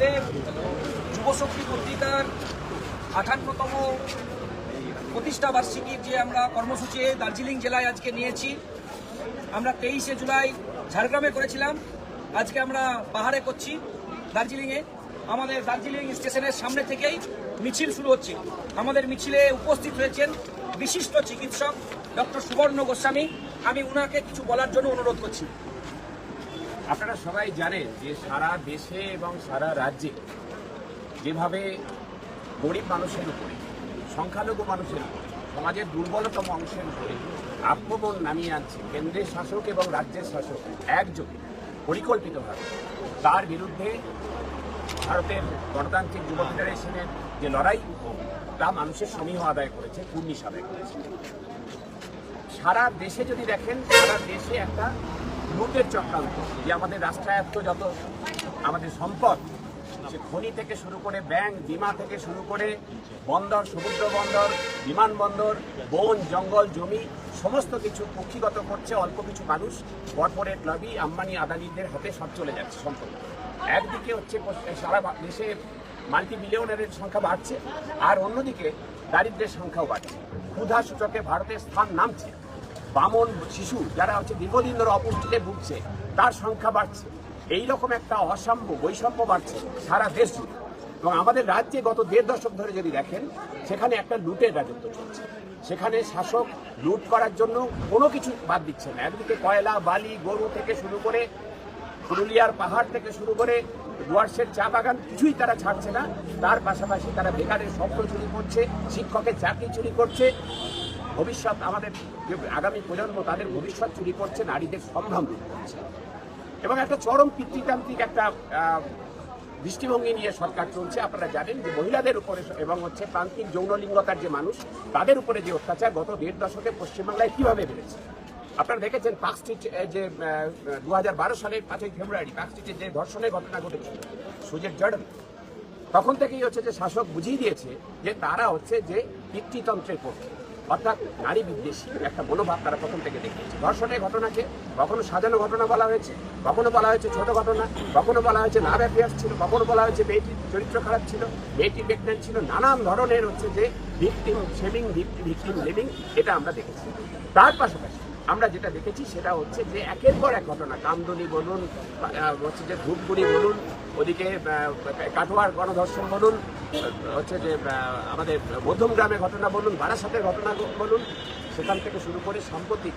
আমাদের যুবশক্তি পত্রিকার আঠান্নতম প্রতিষ্ঠা বার্ষিকীর যে আমরা কর্মসূচি দার্জিলিং জেলায় আজকে নিয়েছি। আমরা তেইশে জুলাই ঝাড়গ্রামে করেছিলাম। আজকে আমরা পাহাড়ে করছি দার্জিলিংয়ে। আমাদের দার্জিলিং স্টেশনের সামনে থেকেই মিছিল শুরু হচ্ছে। আমাদের মিছিলে উপস্থিত হয়েছেন বিশিষ্ট চিকিৎসক ডক্টর সুবর্ণ গোস্বামী। আমি উনাকে কিছু বলার জন্য অনুরোধ করছি। আপনারা সবাই জানেন যে সারা দেশে এবং সারা রাজ্যে যেভাবে গরিব মানুষের উপরে, সংখ্যালঘু মানুষের উপরে, সমাজের দুর্বলতম অংশের উপরে আক্রমণ নামিয়ে আনছে কেন্দ্রের শাসক এবং রাজ্যের শাসক একযোগে, পরিকল্পিতভাবে, তার বিরুদ্ধে ভারতের গণতান্ত্রিক যুব ফেডারেশনের যে লড়াই, তা মানুষের সমীহ আদায় করেছে পূর্ণিশ আদায় করেছে। সারা দেশে যদি দেখেন, সারা দেশে একটা লুটের চক্রান্ত। যে আমাদের রাষ্ট্রায়ত্ত যত আমাদের সম্পদ, সে খনি থেকে শুরু করে ব্যাংক, বিমা থেকে শুরু করে বন্দর, সমুদ্র বন্দর বিমানবন্দর বন, জঙ্গল, জমি, সমস্ত কিছু কক্ষিগত করছে অল্প কিছু মানুষ। কর্পোরেট লবি, আম্বানি, আদানিদের হাতে সব চলে যাচ্ছে সম্পদ। একদিকে হচ্ছে সারা দেশে মাল্টি মিলিয়নারের সংখ্যা বাড়ছে, আর অন্যদিকে দারিদ্রের সংখ্যাও বাড়ছে। ক্ষুধা সূচকে ভারতের স্থান নামছে। বামন শিশু যারা হচ্ছে দীর্ঘদিন ধরে অপুষ্টিতে ভুগছে, তার সংখ্যা বাড়ছে। এই রকম একটা অসাম্য বৈষম্য বাড়ছে সারা দেশ জুড়ে। এবং আমাদের রাজ্যে গত দেড় দশক ধরে যদি দেখেন, সেখানে একটা লুটের রাজত্ব চলছে। সেখানে শাসক লুট করার জন্য কোনো কিছু বাদ দিচ্ছে না। একদিকে কয়লা, বালি, গরু থেকে শুরু করে পুরুলিয়ার পাহাড় থেকে শুরু করে ডুয়ার্সের চা বাগান, কিছুই তারা ছাড়ছে না। তার পাশাপাশি তারা বেকারের স্বপ্ন চুরি করছে, শিক্ষকের চাকরি চুরি করছে। ভবিষ্যৎ আমাদের যে আগামী প্রজন্ম, তাদের ভবিষ্যৎ চুরি করছে, নারীদের সম্ভ্রম দূর করছে। এবং একটা চরম পিতৃতান্ত্রিক একটা দৃষ্টিভঙ্গি নিয়ে সরকার চলছে। আপনারা জানেন যে মহিলাদের উপরে এবং হচ্ছে প্রান্তিক যৌনলিঙ্গতার যে মানুষ, তাদের উপরে যে অত্যাচার গত দেড় দশকে পশ্চিমবাংলায় কীভাবে বেড়েছে? আপনারা দেখেছেন পার্ক স্ট্রিট যে দু হাজার বারো সালের পাঁচই ফেব্রুয়ারি পার্ক স্ট্রিটে যে ধর্ষণের ঘটনা ঘটেছিল, সুজের জর্ডন তখন থেকেই হচ্ছে যে শাসক বুঝিয়ে দিয়েছে যে তারা হচ্ছে যে পিতৃতন্ত্রের পক্ষে। অর্থাৎ নারী বিদ্বেষী একটা মনোভাব তারা প্রথম থেকে দেখিয়েছে। ধর্ষণের ঘটনাকে কখনো সাজানো ঘটনা বলা হয়েছে, কখনো বলা হয়েছে ছোট ঘটনা, কখনো বলা হয়েছে লাভ অ্যাফেয়ার্স ছিল, কখনো বলা হয়েছে মেয়েটির চরিত্র খারাপ ছিল, মেয়েটি প্রেগনেন্ট ছিল, নানান ধরনের হচ্ছে যে ভিকটিম শেমিং ভিকটিম লিভিং এটা আমরা দেখেছি। তার পাশাপাশি আমরা যেটা দেখেছি সেটা হচ্ছে যে একের পর এক ঘটনা, কামদুনি বলুন হচ্ছে যে ধূপগুড়ি বলুন ওদিকে কাটোয়ার গণধর্ষণ বলুন, হচ্ছে যে আমাদের মধ্যম মধ্যমগ্রামে ঘটনা বলুন, বারাসাতের ঘটনা বলুন, সেখান থেকে শুরু করে সম্প্রতি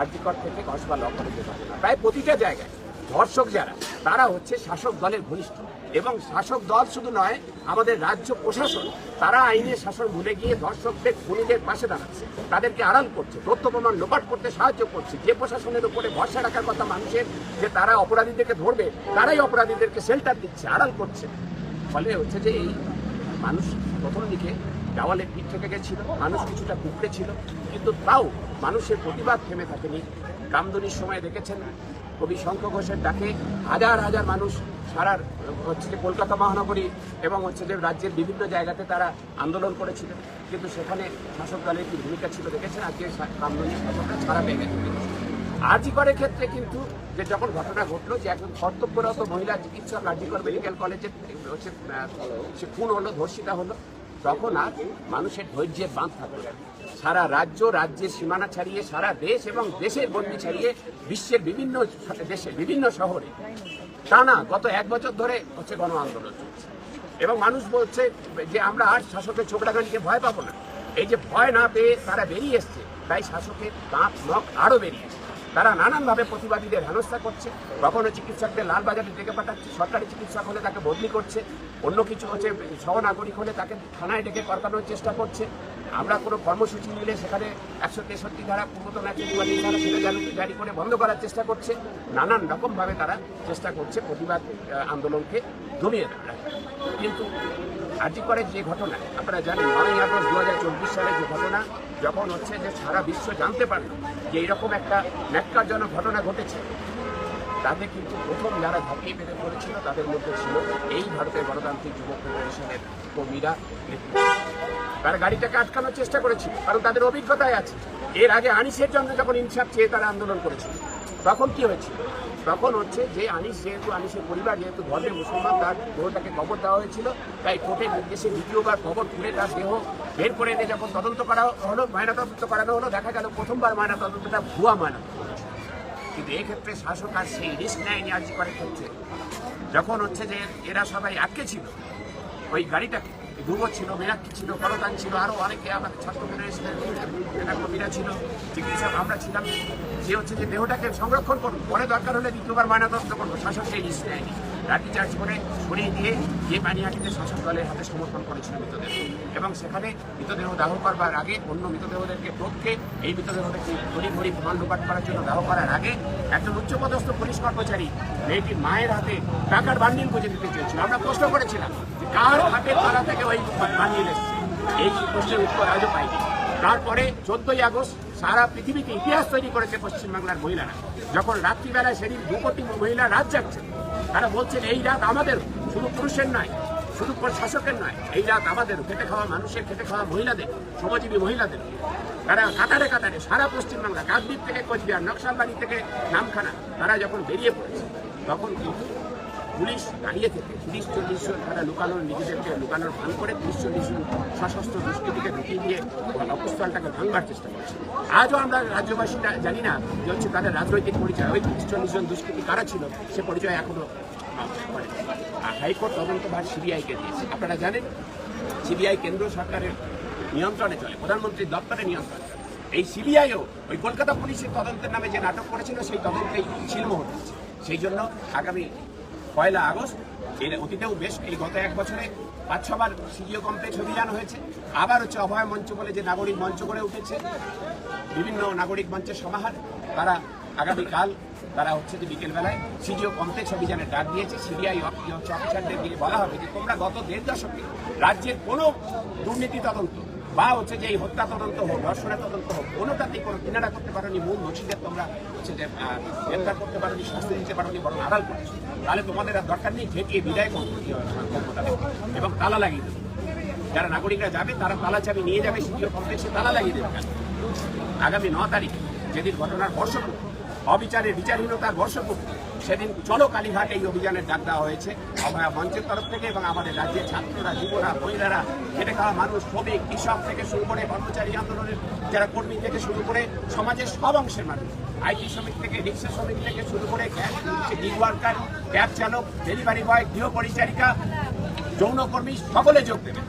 আর্যিকর থেকে কসবা লক্ষণের ঘটনা, প্রায় প্রতিটা জায়গায়। ধর্ষক যারা, তারা হচ্ছে শাসক দলের ঘনিষ্ঠ। এবং শাসক দল শুধু নয়, আমাদের রাজ্য প্রশাসন, তারা আইনের শাসন ভুলে গিয়ে ধর্ষকদের, খুনিদের পাশে দাঁড়াচ্ছে। তাদেরকে আড়াল করছে, তথ্য প্রমাণ লোপাট করতে সাহায্য করছে। যে প্রশাসনের উপরে ভরসা রাখার কথা মানুষের, যে তারা অপরাধীদেরকে ধরবে, তারাই অপরাধীদেরকে শেল্টার দিচ্ছে, আড়াল করছে। ফলে হচ্ছে যে এই মানুষ প্রথম দিকে দেওয়ালে পিঠ থেকে গেছিল, মানুষ কিছুটা কুকড়ে ছিল, কিন্তু তাও মানুষের প্রতিবাদ থেমে থাকেনি। কামদুনির সময় দেখেছেন কবি শঙ্খ ঘোষের ডাকে হাজার হাজার মানুষ সারা হচ্ছে যে কলকাতা মহানগরী এবং হচ্ছে যে রাজ্যের বিভিন্ন জায়গাতে তারা আন্দোলন করেছিলেন। কিন্তু সেখানে শাসক দলের কি ভূমিকা ছিল দেখেছেন? আজকে কামদুনি শাসকরা ছাড়া পেয়ে গেছে। আরজিকরের ক্ষেত্রে কিন্তু যে যখন ঘটনা ঘটলো যে একজন কর্তব্যরত মহিলা চিকিৎসক আরজিকর মেডিকেল কলেজে, হচ্ছে সে খুন হলো, ধর্ষিতা হলো। তখন আর মানুষের ধৈর্যের বাঁধ থাকল না। সারা রাজ্য, রাজ্যের সীমানা ছাড়িয়ে, সারা দেশ এবং দেশের বন্দি ছাড়িয়ে বিশ্বের বিভিন্ন দেশে বিভিন্ন শহরে টানা গত এক বছর ধরে হচ্ছে গণ আন্দোলন চলছে। এবং মানুষ বলছে যে আমরা আর শাসকের ছোকরাগানিকে ভয় পাবো না। এই যে ভয় না পেয়ে তারা বেরিয়ে এসছে, তাই শাসকের দাঁত, নখ আরও বেরিয়ে এসছে। তারা নানানভাবে প্রতিবাদীদের হেনস্থা করছে, কখনো চিকিৎসকদের লালবাজারে ডেকে পাঠাচ্ছে, সরকারি চিকিৎসক হলে তাকে বদলি করছে, অন্য কিছু হচ্ছে সহনাগরিক হলে তাকে থানায় ডেকে করকানোর চেষ্টা করছে। আমরা কোনো কর্মসূচি নিলে সেখানে একশো তেষট্টি ধারা পূর্বতন একশো চুয়াল্লিশ ধারা সেটা জারি করে বন্ধ করার চেষ্টা করছে। নানান রকমভাবে তারা চেষ্টা করছে প্রতিবাদ আন্দোলনকে দমিয়ে দেওয়ার। কিন্তু আর্জি করে যে ঘটনা, আপনারা জানেন নয় আগস্ট দু হাজার চব্বিশ সালে যে ঘটনা যখন হচ্ছে যে সারা বিশ্ব জানতে পারল যে এইরকম একটা ন্যাক্কারজনক ঘটনা ঘটেছে তাতে কিন্তু প্রথম যারা ঝাঁপিয়ে পেতে পড়েছিল তাদের মধ্যে ছিল এই ভারতের গণতান্ত্রিক যুব ফেডারেশনের কর্মীরা। তারা গাড়িটাকে আটকানোর চেষ্টা করেছিল, কারণ তাদের অভিজ্ঞতায় আছে। এর আগে আনিসের জন্য যখন ইনসাফ চেয়ে তারা আন্দোলন করেছিল, তখন কি হয়েছিল? তখন হচ্ছে যে আনিস যেহেতু, আনিসের পরিবার যেহেতু ধর্মে মুসলমান, তার দেহটাকে কবর দেওয়া হয়েছিল। তাই কোর্টের নির্দেশে দ্বিতীয়বার কবর তুলে তার দেহ বের করে এনে যখন তদন্ত করা হলো, ময়নাতদন্ত করানো হলো, দেখা গেল প্রথমবার ময়নাতদন্তটা ভুয়া ময়নাতদন্ত। কিন্তু এক্ষেত্রে শাসক আর সেই রিস্ক নেয়নি আর্জি করার ক্ষেত্রে। যখন হচ্ছে যে এরা সবাই আটকে ছিল, ওই গাড়িটা ধ্রুব ছিল, মীনাক্ষী ছিল, করতান ছিল আরও অনেকে আমাদের ছাত্রদের কর্মীরা ছিল, চিকিৎসক আমরা ছিলাম। যে হচ্ছে যে দেহটাকে সংরক্ষণ করুন। পরে দরকার হলে দ্বিতীয়বার ময়নাতদন্ত করব শাসক সেই রিস্ক নেয়নি চার্জ করে সরিয়ে দিয়ে যে পানিহাটিতে শাসক দলের হাতে সমর্পণ করেছিল মৃতদেহ। এবং সেখানে মৃতদেহ দাহ করবার আগে অন্য মৃতদেহদেরকে পক্ষে এই মৃতদেহটাকে ঘড়ি ঘড়ি প্রমাণ লোপাট করার জন্য দাহ করার আগে একজন উচ্চপদস্থ পুলিশ কর্মচারী মেয়েটির মায়ের হাতে টাকার বান্ডিল খুঁজে দিতে চেয়েছিল। আমরা প্রশ্ন করেছিলাম যে কার হাতের তলা থেকে ওই বান্ডিল এসেছে? এই প্রশ্নের উত্তর আজও পাইনি। তারপরে চোদ্দই আগস্ট সারা পৃথিবীতে ইতিহাস তৈরি করেছে পশ্চিমবাংলার মহিলারা। যখন রাত্রিবেলায় সেদিন দু কোটি মহিলা রাত যাচ্ছে তারা বলছেন, এই রাত আমাদের শুধু পুরুষের নয়, শুধু শাসকের নয়, এই রাত আমাদের খেটে খাওয়া মানুষের, খেটে খাওয়া মহিলাদের, শ্রমজীবী মহিলাদের। তারা কাতারে কাতারে সারা পশ্চিমবাংলা, কাকদ্বীপ থেকে কোচবিহার, নকশালবাড়ি থেকে নামখানা, তারা যখন বেরিয়ে পড়েছে, তখন কিন্তু পুলিশ দাঁড়িয়ে থেকে তিরিশ চল্লিশ জন তারা লুকানোর, নিজেদেরকে লুকানোর ভান করে তিরিশ চল্লিশ জন সশস্ত্র দুষ্কৃতিকে ঢুকিয়ে দিয়ে অবস্থানটাকে ভাঙবার চেষ্টা করছে। আজও আমরা রাজ্যবাসীরা জানি না যে হচ্ছে তাদের রাজনৈতিক পরিচয়। ওই তিরিশ চল্লিশ জন দুষ্কৃতি কারা ছিল, সে পরিচয় এখনও করে হাইকোর্ট তদন্তভার সিবিআইকে দিয়েছে। আপনারা জানেন, সিবিআই কেন্দ্র সরকারের নিয়ন্ত্রণে চলে, প্রধানমন্ত্রীর দপ্তরে নিয়ন্ত্রণে। চলে। এই সিবিআইও ওই কলকাতা পুলিশের তদন্তের নামে যে নাটক করেছিল, সেই তদন্তেই ছিলমোহর সেই জন্য আগামী পয়লা আগস্ট, এর অতীতেও বেশ, এই গত এক বছরে পাঁচ ছবার সিজিও কমপ্লেক্স অভিযান হয়েছে। আবার হচ্ছে অভয় মঞ্চ বলে যে নাগরিক মঞ্চ করে উঠেছে, বিভিন্ন নাগরিক মঞ্চের সমাহার। তারা আগামীকাল, তারা হচ্ছে যে বিকেলবেলায় সিজিও কমপ্লেক্স অভিযানের ডাক দিয়েছে। সিবিআই অফিসারদের দিয়ে বলা হবে যে তোমরা গত দেড় দশকে রাজ্যের কোনো দুর্নীতি তদন্ত বা হচ্ছে যে এই হত্যা তদন্ত হোক, ধর্ষণের তদন্ত হোক, কোনোটাতেই কোনো কিনারা করতে পারোনি মূল দোষীদের তোমরা হচ্ছে যে গ্রেপ্তার করতে পারোনি, শাস্তি দিতে পারোনি, বরং আড়াল করেছ তাহলে তোমাদের আর দরকার নেই ঠেকিয়ে বিদায় করতে এবং তালা লাগিয়ে দেবে। যারা নাগরিকরা যাবে, তারা তালা চাবি নিয়ে যাবে, সিটিও কমপ্লেক্সে তালা লাগিয়ে দেবে। আগামী ন তারিখ যেদিন ঘটনার বর্ষপূর্তি, অবিচারের বিচারহীনতার বর্ষপূর্তি সেদিন চলো কালীঘাট এই অভিযানের ডাক দেওয়া হয়েছে। অভয়া মঞ্চের তরফ থেকে এবং আমাদের রাজ্যের ছাত্ররা, যুবরা, মহিলারা, খেটে খাওয়া মানুষ, শ্রমিক, কৃষক থেকে শুরু করে কর্মচারী আন্দোলনের যারা কর্মী থেকে শুরু করে সমাজের সব অংশের মানুষ, আইটি শ্রমিক থেকে, রিক্সা শ্রমিক থেকে শুরু করে গিগ ওয়ার্কার, ক্যাব চালক, ডেলিভারি বয়, গৃহ পরিচারিকা, যৌনকর্মী সকলে যোগ দেবে।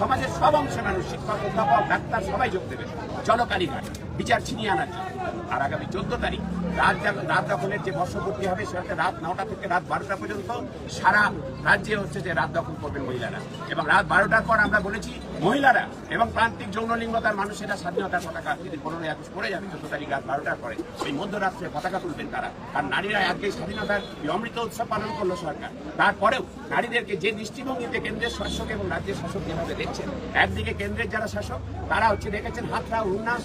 সমাজের সব অংশের মানুষ, শিক্ষক, অধ্যাপক, ডাক্তার সবাই যোগ দেবে। চলো কালীঘাট, বিচার ছিনিয়ে আনার জন্য। আর আগামী চোদ্দ তারিখ রাত রাত দখলের যে বর্ষপূর্তি হবে, সেটাতে রাত নটা থেকে রাত বারোটা পর্যন্ত সারা রাজ্যে হচ্ছে যে রাত দখল করবেন মহিলারা। এবং রাত বারোটার পর আমরা বলেছি মহিলারা এবং প্রান্তিক যৌনলিঙ্গতার মানুষেরা স্বাধীনতার পতাকা যদি পনেরোই আগস্ট পড়ে যাবে, চোদ্দ তারিখ রাত বারোটার পরে এই মধ্যরাত্রে পতাকা তুলবেন তারা। আর নারীরা আজকে স্বাধীনতার অমৃত উৎসব পালন করল সরকার। তারপরেও নারীদেরকে যে দৃষ্টিভঙ্গিতে কেন্দ্রের শাসক এবং রাজ্যের শাসক যেভাবে দেখছেন, একদিকে কেন্দ্রের যারা শাসক, তারা হচ্ছে দেখেছেন হাতরা উন্নাস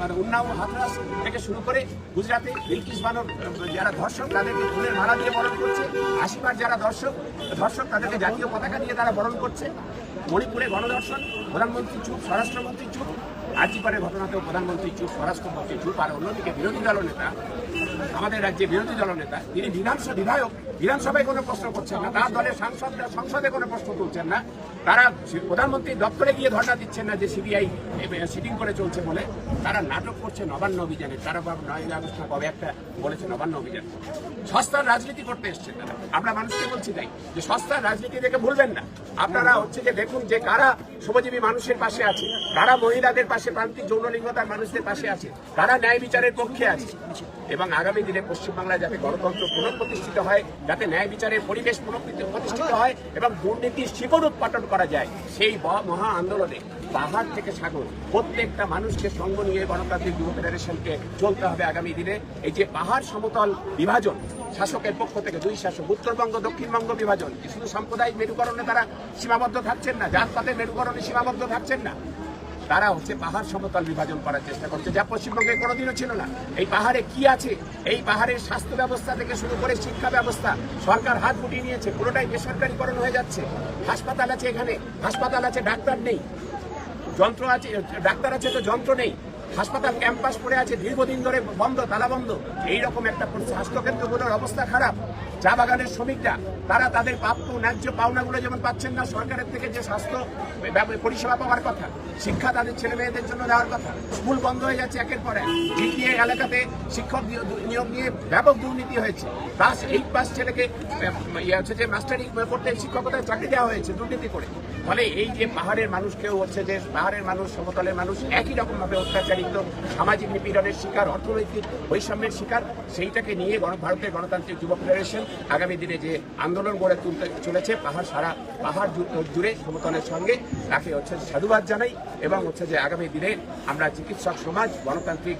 মানে উন্নাও হাতরাস থেকে শুরু করে গুজরাটে বিলকিস বানর, যারা ধর্ষক, তাদেরকে ফুলের মালা দিয়ে বরণ করছে। আশীর্বাদ যারা দর্শক, ধর্ষক তাদেরকে জাতীয় পতাকা দিয়ে তারা বরণ করছে। মণিপুরে গণধর্ষণ প্রধানমন্ত্রী চুপ, স্বরাষ্ট্রমন্ত্রী চুপ আজিপারের ঘটনাতেও প্রধানমন্ত্রী চুপ, স্বরাষ্ট্রমন্ত্রী চুপ, আর অন্যদিকে বিরোধী দল নেতা, আমাদের রাজ্যে বিরোধী দল নেতা, তিনি বিধানসভা বিধায়ক, বিধানসভায় কোনো প্রশ্ন করছেন না, তার দলের সাংসদরা সংসদে কোনো প্রশ্ন তুলছেন না। তারা প্রধানমন্ত্রী দপ্তরে গিয়ে ধর্ণা দিচ্ছেন না যে সিবিআই সিটিং করে চলছে বলে। তারা নাটক করছে নবান্ন অভিযানে। তারা নয় আগস্ট কবে একটা বলেছে নবান্ন অভিযান। সস্তার রাজনীতি করতে এসছেন তারা। আমরা মানুষকে বলছি তাই যে সস্তার রাজনীতি দেখে ভুলবেন না। আপনারা হচ্ছে যে দেখুন যে কারা শ্রমজীবী মানুষের পাশে আছে, কারা মহিলাদের পাশে প্রান্তিক যৌন যৌনলিঙ্গতার মানুষদের পাশে আছে, কারা ন্যায় বিচারের পক্ষে আছে। এবং আগামী দিনে পশ্চিমবাংলায় যাতে গণতন্ত্র পুনঃপ্রতিষ্ঠিত হয়, যাতে ন্যায় বিচারের পরিবেশ পুনঃপ্রতিষ্ঠিত হয় এবং দুর্নীতির শিকড় উৎপাটন করা যায়, সেই মহা আন্দোলনে পাহাড় থেকে সাগর, প্রত্যেকটা মানুষকে সঙ্গ নিয়ে গণতান্ত্রিক যুব ফেডারেশনকে চলতে হবে আগামী দিনে। এই যে পাহাড় সমতল বিভাজন, শাসকের পক্ষ থেকে দুই শাসক, উত্তরবঙ্গ, দক্ষিণবঙ্গ বিভাজন শুধু সাম্প্রদায়িক মেরুকরণে তারা সীমাবদ্ধ থাকছেন না? জাতপাতের মেরুকরণে সীমাবদ্ধ থাকছেন না? তারা হচ্ছে পাহাড় সমতল বিভাজন করার চেষ্টা করছে, যা পশ্চিমবঙ্গে কোনোদিনও ছিল না। এই পাহাড়ে কি আছে? এই পাহাড়ের স্বাস্থ্য ব্যবস্থা থেকে শুরু করে শিক্ষা ব্যবস্থা, সরকার হাত গুটিয়ে নিয়েছে, পুরোটাই বেসরকারিকরণ হয়ে যাচ্ছে। হাসপাতাল আছে এখানে, হাসপাতাল আছে, ডাক্তার নেই। যন্ত্র আছে, ডাক্তার আছে তো যন্ত্র নেই। হাসপাতাল, ক্যাম্পাস পড়ে আছে, দীর্ঘদিন ধরে বন্ধ, তালা বন্ধ। এইরকম একটা। স্বাস্থ্যকেন্দ্রগুলোর অবস্থা খারাপ। চা বাগানের শ্রমিকরা, তারা তাদের প্রাপ্য ন্যায্য পাওনাগুলো যেমন পাচ্ছেন না, সরকারের থেকে যে স্বাস্থ্য পরিষেবা পাওয়ার কথা, শিক্ষা তাদের ছেলে মেয়েদের জন্য দেওয়ার কথা, স্কুল বন্ধ হয়ে যাচ্ছে একের পর এক। জিটিএ এলাকাতে শিক্ষক নিয়োগ- নিয়ে ব্যাপক দুর্নীতি হয়েছে। ক্লাস এইট পাস ছেলেকে ইয়ে হচ্ছে যে মাস্টারি করতে শিক্ষকতায় চাকরি দেওয়া হয়েছে দুর্নীতি করে। ফলে এই যে পাহাড়ের মানুষকেও হচ্ছে যে পাহাড়ের মানুষ, সমতলের মানুষ, একই রকম ভাবে অত্যাচারিত সামাজিক নিপীড়নের শিকার, অর্থনৈতিক বৈষম্যের শিকার, সেইটাকে নিয়ে ভারতের গণতান্ত্রিক যুব ফেডারেশন আগামী দিনে যে আন্দোলন গড়ে তুলতে চলেছে, পাহাড় সারা, পাহাড় জুড়ে সমতলের সঙ্গে, তাকে হচ্ছে সাধুবাদ জানাই এবং হচ্ছে যে আগামী দিনে আমরা চিকিৎসক সমাজ, গণতান্ত্রিক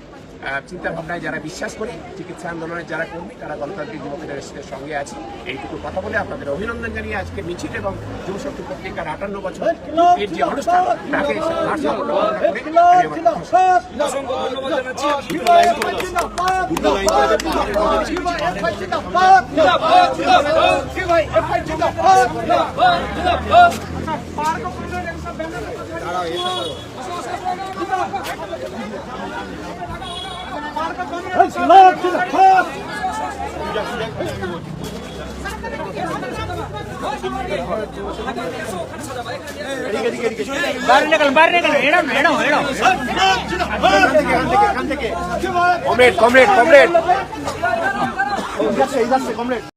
চিন্তা ভাবনায় যারা বিশ্বাস করি চিকিৎসা আন্দোলনের যারা কর্মী তারা গণতান্ত্রিক যুব ফেডারেশনের সঙ্গে আছি এইটুকু কথা বলে আপনাদের অভিনন্দন জানিয়ে আজকে মিছিল এবং যুবশক্তি পত্রিকার আটান্ন বছর এর যে অনুষ্ঠান তাকে কামনা করে আমি আমার কথা শেষ করছি। অসংখ্য ধন্যবাদ জানাচ্ছি কমরেড